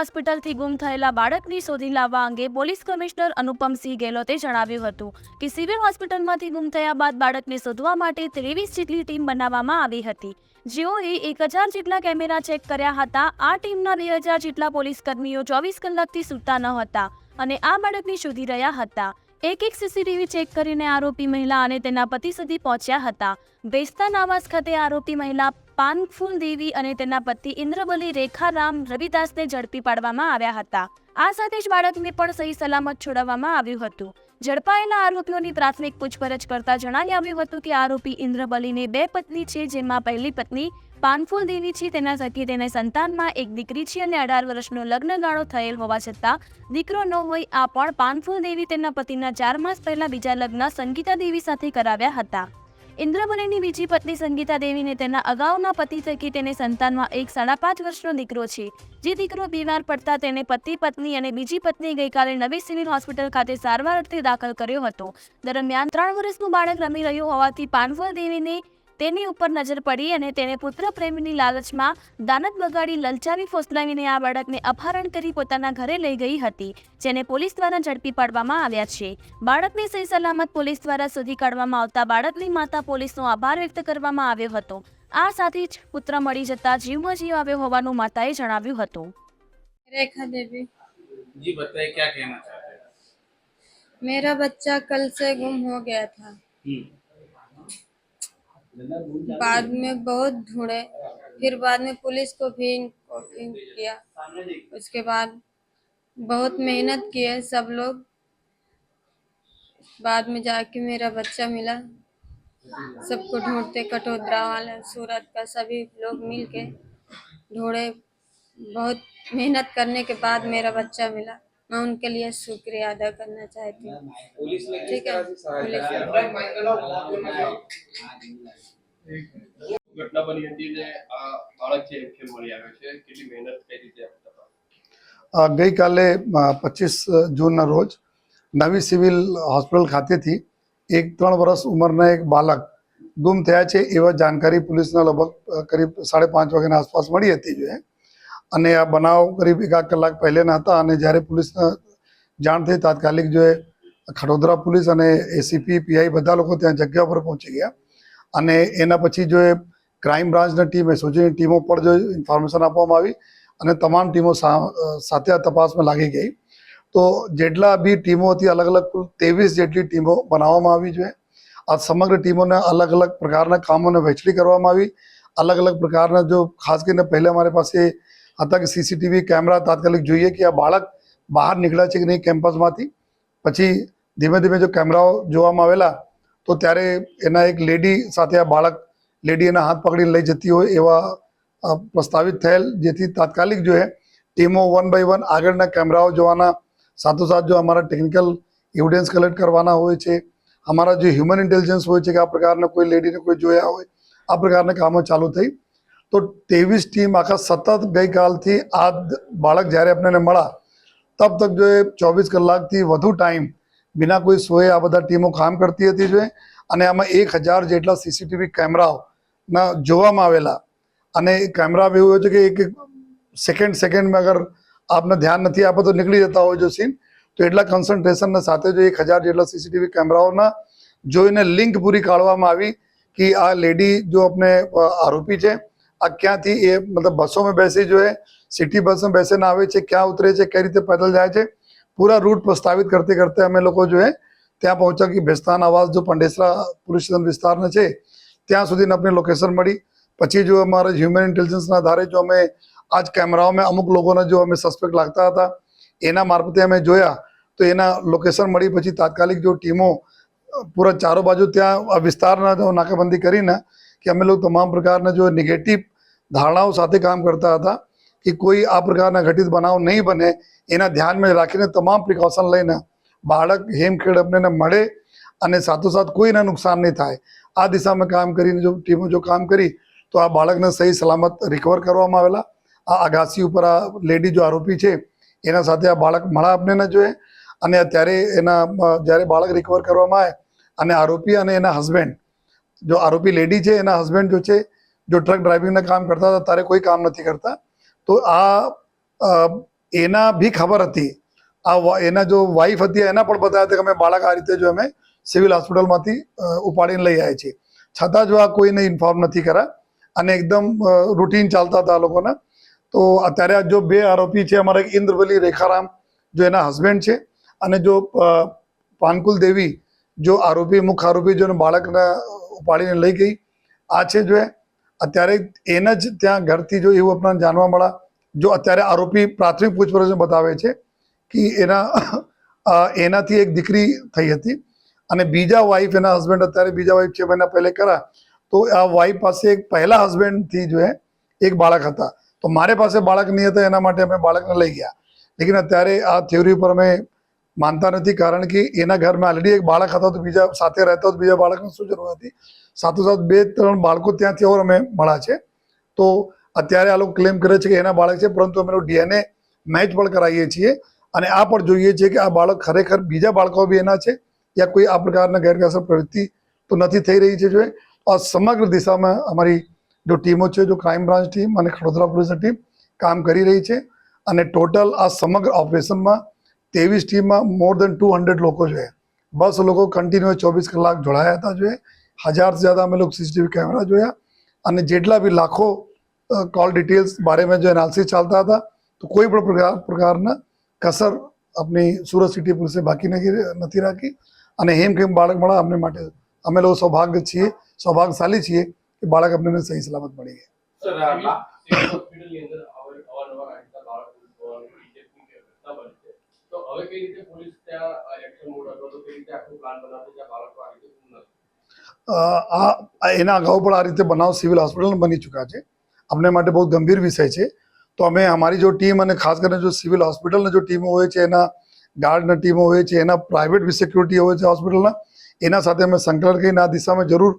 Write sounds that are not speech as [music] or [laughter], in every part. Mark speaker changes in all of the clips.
Speaker 1: હોસ્પિટલથી ગુમ થયેલા બાળકની શોધી લાવવા અંગે પોલીસ કમિશનર અનુપમસિંહ ગેહલોતે જણાવ્યું હતું કે સિવિલ હોસ્પિટલમાંથી ગુમ થયા બાદ બાળકને શોધવા માટે ત્રેવીસ જેટલી ટીમ બનાવવામાં આવી હતી. જેઓએ એક હજાર જેટલા કેમેરા ચેક કર્યા હતા. આ ટીમના બે હજાર જેટલા પોલીસ કર્મીઓ ચોવીસ કલાકથી સૂતા ન હતા અને આ બાળકને શોધી રહ્યા હતા. એક એક સીસીટીવી ચેક કરીને આરોપી મહિલા અને તેના પતિ સુધી પહોંચ્યા હતા. બેસ્તાન આવાસ ખાતે આરોપી મહિલા પાનફૂલ દેવી અને તેના પતિ ઇન્દ્રબલી રેખારામ રવિદાસને ઝડપી પાડવામાં આવ્યા હતા. આ સાથે જ બાળકને પણ સહી સલામત છોડાવવામાં આવ્યું હતું. ઝડપાયેલા આરોપીઓની પ્રાથમિક પૂછપરછ કરતા જણાવી આવ્યું હતું કે આરોપી ઇન્દ્રબલીને બે પત્ની છે, જેમાં પહેલી પત્ની પાનફૂલ દેવી છે, તેના સાથે તેને સંતાનમાં એક દીકરી છે અને અઢાર વર્ષનો લગ્નગાળો થયેલ હોવા છતાં દીકરો ન હોય, આ પણ પાનફૂલ દેવી તેના પતિના ચાર માસ પહેલા બીજા લગ્ન સંગીતા દેવી સાથે કરાવ્યા હતા. ઇન્દ્રબલીની બીજી પત્ની સંગીતા દેવીને તેના અગાઉના પતિ થકી તેને સંતાનમાં એક સાડા પાંચ વર્ષનો દીકરો છે. જે દીકરો બીમાર પડતા તેને પતિ, પત્ની અને બીજી પત્ની ગઈકાલે નવી સિવિલ હોસ્પિટલ ખાતે સારવાર અર્થે દાખલ કર્યો હતો. દરમિયાન ત્રણ વર્ષનું બાળક રમી રહ્યું હોવાથી પાનવર દેવીને તેની ઉપર નજર પડી અને તેને પુત્ર પ્રેમની લાલચમાં દાનત બગાડી લલચાવી ફોસલાવીને આ બાળકને અપહરણ કરી પોતાના ઘરે લઈ ગઈ હતી જેને પોલીસ દ્વારા ઝડપી પાડવામાં આવ્યા છે બાળકને સહી સલામત પોલીસ દ્વારા શોધી કાઢવામાં આવતા બાળકની માતા પોલીસનો આભાર વ્યક્ત કરવામાં આવ્યો હતો આ સાથે જ પુત્ર મળી જતા જીવમાં જીવ આવ્યો હોવાનું માતાએ જણાવ્યું હતું
Speaker 2: रेखा देवी
Speaker 3: जी बताइए क्या कहना चाहते हैं
Speaker 2: मेरा बच्चा कल से गुम हो गया था
Speaker 3: हम्म,
Speaker 2: बाद में बहुत ढूंढे। फिर बाद में पुलिस को भी किया। उसके बाद बहुत मेहनत किए सब लोग। बाद में जाके मेरा बच्चा मिला। सबको ढूंढते कटोदरा वाला, सूरत का सभी लोग मिल के ढूंढे। बहुत मेहनत करने के बाद मेरा बच्चा मिला। मैं उनके लिए शुक्रिया अदा करना चाहती हूँ
Speaker 3: पुलिस ने किस
Speaker 2: ठीक है
Speaker 3: तरह से सहायता
Speaker 2: पुलिस
Speaker 3: की?
Speaker 4: ઘટના બની હતી ને આ બાળક છે એમ કેમ મળી આવ્યો છે કેટલી મહેનત કઈ રીતે આ તપાસ
Speaker 5: અ, ગઈકાલે પચીસ જૂનના રોજ નવી સિવિલ હોસ્પિટલ ખાતેથી એક ત્રણ વર્ષ ઉંમરના એક બાળક ગુમ થયા છે એવા જાણકારી પોલીસના લગભગ અ, કરીબ સાડા પાંચ વાગ્યાના આસપાસ મળી હતી જોઈએ અને આ બનાવ કરીબ એકાદ કલાક પહેલેના હતા અને જ્યારે પોલીસને જાણ થઈ તાત્કાલિક જોઈએ ખડોદરા પોલીસ અને એસીપી પીઆઈ બધા લોકો ત્યાં જગ્યા પર પહોંચી ગયા. અને એના પછી જો એ ક્રાઇમ બ્રાન્ચની ટીમ એસઓજીની ટીમો પર જો ઇન્ફોર્મેશન આપવામાં આવી અને તમામ ટીમો સાથે આ તપાસમાં લાગી ગઈ. તો જેટલા બી ટીમો હતી અલગ અલગ ત્રેવીસ જેટલી ટીમો બનાવવામાં આવી છે. આ સમગ્ર ટીમોને અલગ અલગ પ્રકારના કામોને વહેંચણી કરવામાં આવી. અલગ અલગ પ્રકારના જો ખાસ કરીને પહેલાં અમારી પાસે હતા કે સીસીટીવી કેમેરા તાત્કાલિક જોઈએ કે આ બાળક બહાર નીકળ્યા છે કે નહીં કેમ્પસમાંથી. પછી ધીમે ધીમે જો કેમેરાઓ જોવામાં આવેલા, તો ત્યારે એના એક લેડી સાથે આ બાળક લેડી એના હાથ પકડીને લઈ જતી હોય એવા પ્રસ્તાવિત થયેલ, જેથી તાત્કાલિક જો ટીમો વન બાય વન આગળના કેમેરાઓ જોવાના, સાથોસાથ જો અમારા ટેકનિકલ એવિડન્સ કલેક્ટ કરવાના હોય છે, અમારા જે હ્યુમન ઇન્ટેલિજન્સ હોય છે કે આ પ્રકારના કોઈ લેડીને કોઈ જોયા હોય, આ પ્રકારના કામો ચાલુ થઈ તો ત્રેવીસ ટીમ આખા સતત ગઈકાલથી આ બાળક જ્યારે આપણને મળ્યા તબ તક જો એ ચોવીસ કલાકથી વધુ ટાઈમ બિના કોઈ સોએ આ બધા ટીમો કામ કરતી હતી જોઈએ અને આમાં એક હજાર જેટલા સીસીટીવી કેમેરાઓના જોવામાં આવેલા. અને એ કેમેરા એવું હોય છે કે એક સેકન્ડ સેકન્ડમાં અગર આપને ધ્યાન નથી આપો તો નીકળી જતા હોય જો સીન તો એટલા કન્સન્ટ્રેશનના સાથે જો એક હજાર જેટલા સીસીટીવી કેમેરાઓના જોઈને લિંક પૂરી કાઢવામાં આવી કે આ લેડી જો આપણે આરોપી છે આ ક્યાંથી એ મતલબ બસોમાં બેસી જો એ સિટી બસમાં બેસીને આવે છે, ક્યાં ઉતરે છે, કઈ રીતે પેદલ જાય છે, પૂરા રૂટ પ્રસ્તાવિત કરતે કરતે અમે લોકો જો ત્યાં પહોંચ્યા કે ભેસ્તાન આવાસ જો પંડેસરા પોલીસ સ્ટેશન વિસ્તારના છે, ત્યાં સુધીને આપણે લોકેશન મળી. પછી જો અમારે હ્યુમન ઇન્ટેલિજન્સના આધારે જો અમે આજ કેમેરાઓમાં અમુક લોકોને જો અમે સસ્પેક્ટ લાગતા હતા, એના મારફતે અમે જોયા, તો એના લોકેશન મળી. પછી તાત્કાલિક જો ટીમો પૂરા ચારો બાજુ ત્યાં આ વિસ્તારના નાકાબંધી કરીને કે અમે લોકો તમામ પ્રકારના જો નેગેટિવ ધારણાઓ સાથે કામ કરતા હતા કે કોઈ આ પ્રકારના ઘટિત બનાવ નહીં બને એના ધ્યાનમાં રાખીને તમામ પ્રિકોશન લઈને બાળક હેમખેડ અમને મળે અને સાથોસાથ કોઈને નુકસાન નહીં થાય આ દિશામાં કામ કરીને જો ટીમો જો કામ કરી તો આ બાળકને સહી સલામત રિકવર કરવામાં આવેલા આ આગાસી ઉપર આ લેડી જો આરોપી છે એના સાથે આ બાળક મળા આપને ન જોઈએ અને અત્યારે એના જ્યારે બાળક રિકવર કરવામાં આવે અને આરોપી અને એના હસબન્ડ જો આરોપી લેડી છે, એના હસબન્ડ જો છે જો ટ્રક ડ્રાઇવિંગના કામ કરતા હતા ત્યારે કોઈ કામ નથી કરતા. તો આ એના બી ખબર હતી. આ એના જો વાઈફ હતી, એના પણ બતાવ્યા હતા કે અમે બાળક આ રીતે જો અમે સિવિલ હોસ્પિટલમાંથી ઉપાડીને લઈ આવ્યા છીએ. છતાં જો આ કોઈને ઇન્ફોર્મ નથી કર્યા અને એકદમ રૂટીન ચાલતા હતા આ લોકોના, તો અત્યારે આ જો બે આરોપી છે, અમારા ઇન્દ્રવલી રેખારામ જો એના હસબન્ડ છે, અને જો પાનકુલ દેવી જો આરોપી મુખ્ય આરોપી જો બાળકને ઉપાડીને લઈ ગઈ. આ છે જો અત્યારે એના જ ત્યાં ઘરથી જો એવું આપણને જાણવા મળ્યા જો અત્યારે આરોપી પ્રાથમિક પૂછપરછ બતાવે છે કે એના એનાથી એક દીકરી થઈ હતી અને બીજા વાઈફ એના હસબન્ડ અત્યારે બીજા વાઈફ છે મહિના પહેલે કરા તો આ વાઈફ પાસે એક પહેલા હસબન્ડથી જો એક બાળક હતા. તો મારે પાસે બાળક નહીં હતા, એના માટે અમે બાળકને લઈ ગયા. લેકિન અત્યારે આ થિયોરી પર અમે માનતા નથી કારણ કે એના ઘરમાં ઓલરેડી એક બાળક હતા તો બીજા સાથે રહેતા તો બીજા બાળકની શું જરૂર હતી? સાથોસાથ બે ત્રણ બાળકો ત્યાંથી ઓર અમે મળ્યા છે. તો અત્યારે આ લોકો ક્લેમ કરે છે કે એના બાળક છે, પરંતુ અમે ડીએનએ મેચ પણ કરાવીએ છીએ. અને આ પણ જોઈએ છીએ કે આ બાળક ખરેખર બીજા બાળકો બી એના છે યા કોઈ આ પ્રકારના ગેરકાયદેસર પ્રવૃત્તિ તો નથી થઈ રહી છે જો આ સમગ્ર દિશામાં અમારી જો ટીમો છે, જો ક્રાઇમ બ્રાન્ચ ટીમ અને ખડોદરા પોલીસની ટીમ કામ કરી રહી છે. અને ટોટલ આ સમગ્ર ઓપરેશનમાં ત્રેવીસ ટીમમાં મોર દેન ટુ હંડ્રેડ લોકો છે. બસ લોકો કન્ટિન્યુ ચોવીસ કલાક જોડાયા હતા જોઈએ હજારથી જ્યાદા અમે લોકો સીસીટીવી કેમેરા જોયા. અને જેટલા બી લાખો કોલ ડિટેલ્સ બારેમાં જો એનાલિસિસ ચાલતા હતા. તો કોઈ પણ પ્રકાર, પ્રકારના કસર આપણી સુરત સિટી પોલીસે બાકી નથી નથી રાખી. અને હેમ કેમ બાળક મળ્યા અમને માટે. અમે લોકો સૌભાગ્ય છીએ, સૌભાગ્યશાળી છીએ કે બાળક અમને સહી સલામત મળી ગયા
Speaker 3: સર આ બા-
Speaker 4: સિવિલ હોસ્પિટલની અંદર અવર- અવારનવાર આ રીતના બાળકો હોવાનું kidnapping કે ઘટના બને છે. તો
Speaker 5: આ એના અગાઉ પણ આ રીતે બનાવ સિવિલ હોસ્પિટલ બની ચૂક્યા છે. અમને માટે બહુ ગંભીર વિષય છે. તો અમે અમારી જો ટીમ અને ખાસ કરીને જો સિવિલ હોસ્પિટલની જો ટીમો હોય છે, એના ગાર્ડના ટીમો હોય છે, એના પ્રાઇવેટ સિક્યુરિટી હોય છે હોસ્પિટલના એના સાથે અમે સંકલન કરીને આ દિશામાં જરૂર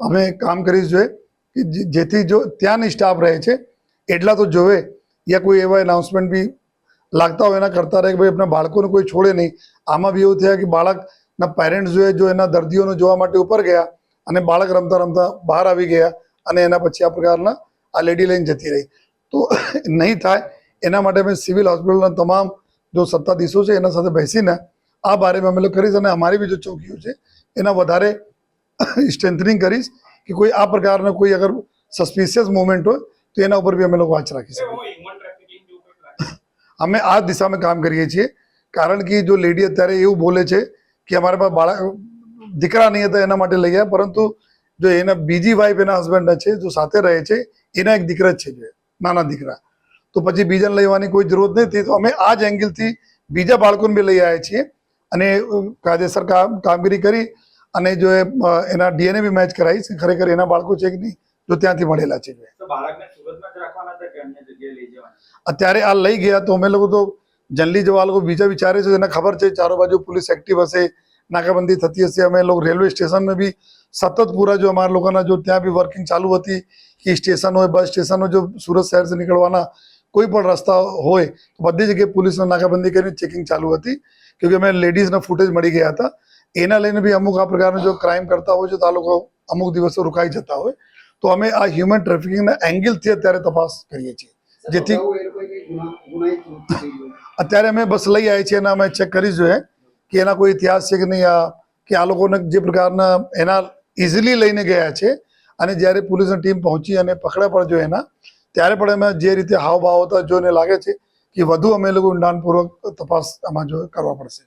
Speaker 5: અમે કામ કરીશ જોઈએ કે જેથી જો ત્યાંની સ્ટાફ રહે છે, એટલા તો જોવે, યા કોઈ એવા એનાઉન્સમેન્ટ બી લાગતા હોય એના કરતા રહે કે ભાઈ આપણા બાળકોને કોઈ છોડે નહીં. આમાં બી એવું થયા કે બાળકના પેરેન્ટ્સ જોઈએ, જો એના દર્દીઓને જોવા માટે ઉપર ગયા અને બાળક રમતા રમતા બહાર આવી ગયા અને એના પછી આ પ્રકારના આ લેડી લઈને જતી રહી. તો [coughs] નહીં થાય. એના માટે અમે સિવિલ હોસ્પિટલના તમામ જો સત્તાધીશો છે એના સાથે બેસીને આ બારેમાં અમે લોકો કરીશ અને અમારી બી જો ચોકીઓ છે એના વધારે [coughs] સ્ટ્રેન્થનિંગ કરીશ કે કોઈ આ પ્રકારના કોઈ અગર સસ્પિશિયસ મુવમેન્ટ હોય તો એના ઉપર બી અમે લોકો વાંચ રાખી શકીએ. અમે આ દિશામાં કામ કરીએ છીએ. કારણ કે જો લેડી અત્યારે એવું બોલે છે કે અમારા પાસે બાળક, દીકરા નહીં હતા એના માટે લઈ ગયા, પરંતુ જો એના બીજી વાઈફ એના હસબન્ડ છે, જો સાથે રહે છે, એના એક દીકરા જ છે નાના દીકરા. તો પછી બીજાને લેવાની કોઈ જરૂરત નથી તો અમે આ જ એંગલથી બીજા બાળકોને બી લઈ આવ્યા છીએ અને કાયદેસર કામ, કામગીરી કરી અને જો એના ડીએનએ બી મેચ કરાવી ખરેખર એના બાળકો છે કે નહીં, જો ત્યાંથી મળેલા છે અત્યારે આ લઈ ગયા તો અમે લોકો તો જલ્દી જવા લોકો બીજા વિચારે છે એને ખબર છે ચારો બાજુ પોલીસ એક્ટિવ હશે નાકાબંધી થતી હશે. અમે લોકો રેલવે સ્ટેશનમાં બી સતત પૂરા જો અમારા લોકોના જો ત્યાં બી વર્કિંગ ચાલુ હતી કે સ્ટેશન હોય બસ સ્ટેશન હોય જો સુરત શહેરથી નીકળવાના કોઈ પણ રસ્તા હોય તો બધી જગ્યાએ પોલીસને નાકાબંધી કરીને ચેકિંગ ચાલુ હતી. કેમકે અમે લેડીઝના ફૂટેજ મળી ગયા હતા. એના લઈને બી અમુક આ પ્રકારના જો ક્રાઇમ કરતા હોય છે તો આ લોકો અમુક દિવસો રોકાઈ જતા હોય. તો અમે આ હ્યુમન ટ્રાફિકિંગના એંગલથી અત્યારે તપાસ કરીએ છીએ. જેથી અત્યારે અમે બસ લઈ આવી છીએ અને અમે ચેક કરી જોઈએ કે એના કોઈ ઇતિહાસ છે કે નહીં આ કે આ લોકોને જે પ્રકારના એના ઇઝીલી લઈને ગયા છે. અને જ્યારે પોલીસની ટીમ પહોંચી અને પકડે પણ જો એના ત્યારે પણ અમે જે રીતે હાવભાવ હતા જોઈને લાગે છે કે વધુ અમે લોકો ઊંડાણપૂર્વક તપાસ આમાં જો કરવા પડશે.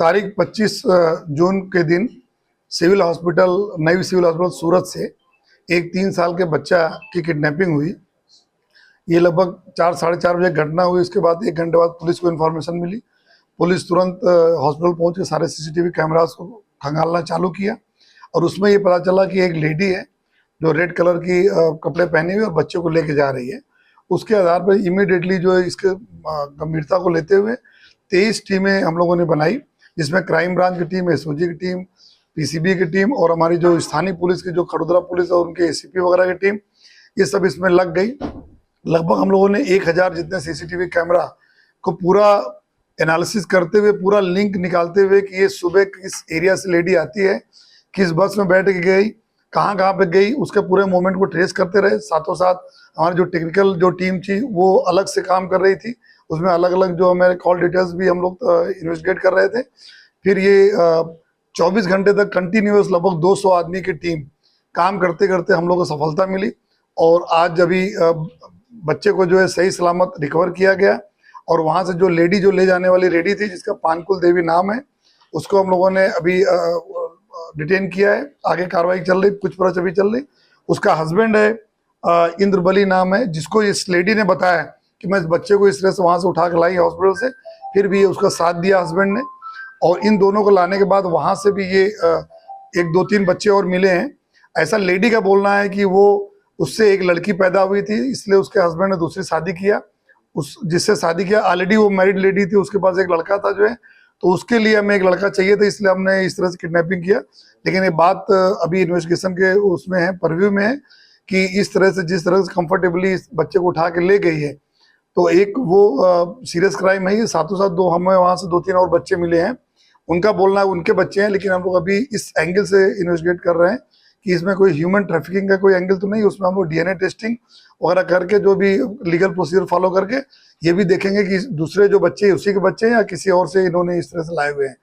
Speaker 5: તારીખ પચીસ જૂન કે દિન સિવિલ હોસ્પિટલ નવી સિવિલ હોસ્પિટલ સુરત છે. एक तीन साल के बच्चा की किडनैपिंग हुई। ये लगभग चार, साढ़े चार बजे घटना हुई। उसके बाद एक घंटे बाद पुलिस को इन्फॉर्मेशन मिली। पुलिस तुरंत हॉस्पिटल पहुँच के सारे सीसीटीवी कैमरास को खंगालना चालू किया। और उसमें ये पता चला कि एक लेडी है, जो रेड कलर की कपड़े पहने हुए और बच्चे को लेके जा रही है। उसके आधार पर इमीडिएटली जो है इसके गंभीरता को लेते हुए तेईस टीमें हम लोगों ने बनाई, जिसमें क्राइम ब्रांच की टीम एसओजी की टीम पीसीबी की टीम और हमारी जो स्थानीय पुलिस की जो खड़ोदरा पुलिस और उनके एसीपी वगैरह की टीम ये सब इसमें लग गई। लगभग हम लोगों ने एक हज़ार जितने सीसीटीवी कैमरा को पूरा एनालिसिस करते हुए, पूरा लिंक निकालते हुए कि ये सुबह किस एरिया से लेडी आती है, किस बस में बैठ के गई, कहाँ कहाँ पे गई, उसके पूरे मोमेंट को ट्रेस करते रहे। साथों साथ हमारी जो टेक्निकल जो टीम थी, वो अलग से काम कर रही थी। उसमें अलग अलग जो हमारे कॉल डिटेल्स भी हम लोग इन्वेस्टिगेट कर रहे थे। फिर ये चौबीस घंटे तक कंटिन्यूस लगभग 200 आदमी की टीम काम करते करते हम लोग को सफलता मिली और आज अभी बच्चे को जो है सही सलामत रिकवर किया गया और वहाँ से जो लेडी जो ले जाने वाली लेडी थी, जिसका पानकुल देवी नाम है, उसको हम लोगों ने अभी डिटेन किया है। आगे कार्रवाई चल रही कुछ पूछपरछ अभी चल रही। उसका हस्बैंड है इंद्रबली नाम है, जिसको इस लेडी ने बताया कि मैं इस बच्चे को इस तरह से वहाँ से उठा के लाई हॉस्पिटल से, फिर भी उसका साथ दिया हस्बैंड ने। और इन दोनों को लाने के बाद वहाँ से भी ये एक दो तीन बच्चे और मिले हैं। ऐसा लेडी का बोलना है कि वो, उससे एक लड़की पैदा हुई थी, इसलिए उसके हस्बैंड ने दूसरी शादी किया। उस, जिससे शादी किया ऑलरेडी वो मैरिड लेडी थी, उसके पास एक लड़का था जो है। तो उसके लिए हमें एक लड़का चाहिए था, इसलिए हमने इस तरह से किडनैपिंग किया। लेकिन ये बात अभी इन्वेस्टिगेशन के उसमें है परव्यू में है कि इस तरह से, जिस तरह से कंफर्टेबली इस बच्चे को उठा के ले गई है। तो एक वो सीरियस क्राइम है ये, साथों साथ दो, हमें वहाँ से दो तीन और बच्चे मिले हैं। उनका बोलना है उनके बच्चे हैं, लेकिन हम लोग अभी इस एंगल से इन्वेस्टिगेट कर रहे हैं कि इसमें कोई ह्यूमन ट्रैफिकिंग का कोई एंगल तो नहीं, उसमें हम लोग डीएनए टेस्टिंग वगैरह करके जो भी लीगल प्रोसीजर फॉलो करके ये भी देखेंगे कि दूसरे जो बच्चे उसी के बच्चे हैं या किसी और से इन्होंने इस तरह से लाए हुए हैं।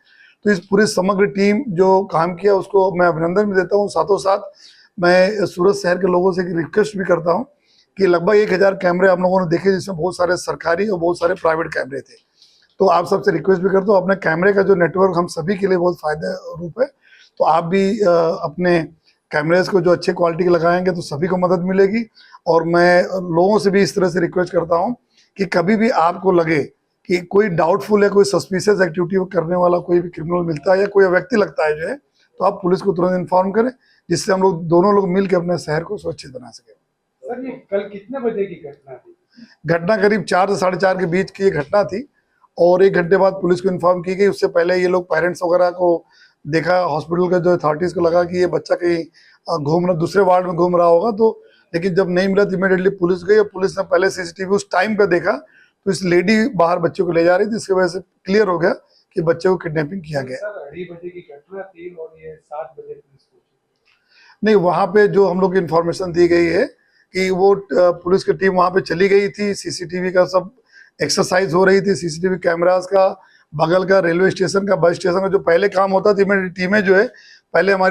Speaker 5: तो इस पूरी समग्र टीम जो काम किया, उसको मैं अभिनंदन भी देता हूँ। साथों साथ मैं सूरत शहर के लोगों से रिक्वेस्ट भी करता हूँ कि लगभग एक हज़ार कैमरे हम लोगों ने देखे, जिसमें बहुत सारे सरकारी और बहुत सारे प्राइवेट कैमरे थे। तो आप सबसे रिक्वेस्ट भी करता हूँ अपने कैमरे का जो नेटवर्क हम सभी के लिए बहुत फ़ायदा रूप है तो आप भी अपने कैमरेज को जो अच्छे क्वालिटी के लगाएँगे तो सभी को मदद मिलेगी। और मैं लोगों से भी इस तरह से रिक्वेस्ट करता हूँ कि कभी भी आपको लगे कि कोई डाउटफुल या कोई सस्पिशियस एक्टिविटी करने वाला कोई भी क्रिमिनल मिलता है या कोई व्यक्ति लगता है जो है तो आप पुलिस को तुरंत इन्फॉर्म करें जिससे हम लोग दोनों लोग मिलकर अपने शहर को सुरक्षित बना सकें।
Speaker 6: सर ये कल कितने बजे की घटना थी?
Speaker 5: घटना करीब चार से साढ़े चार के बीच की घटना थी। और एक घंटे बाद पुलिस को इन्फॉर्म की गई। उससे पहले ये लोग पेरेंट्स वगैरह को देखा हॉस्पिटल के जो अथॉरिटीज को लगा कि ये बच्चा कहीं घूम रहा दूसरे वार्ड में घूम रहा होगा तो लेकिन जब नहीं मिला तो इमीडिएटली पुलिस गई और पुलिस ने पहले सीसीटीवी उस टाइम पे देखा तो इस लेडी बाहर बच्चे को ले जा रही थी इसकी वजह से क्लियर हो गया कि बच्चे को किडनैपिंग किया गया। नहीं वहाँ पे जो हम लोग को इन्फॉर्मेशन दी गई है कि वो पुलिस की टीम वहाँ पे चली गई थी सीसीटीवी का सब एक्सरसाइज हो रही थी सीसीटीवी कैमरास का बगल का रेलवे स्टेशन का बस स्टेशन का जो पहले काम होता था टीमें जो है पहले हमारी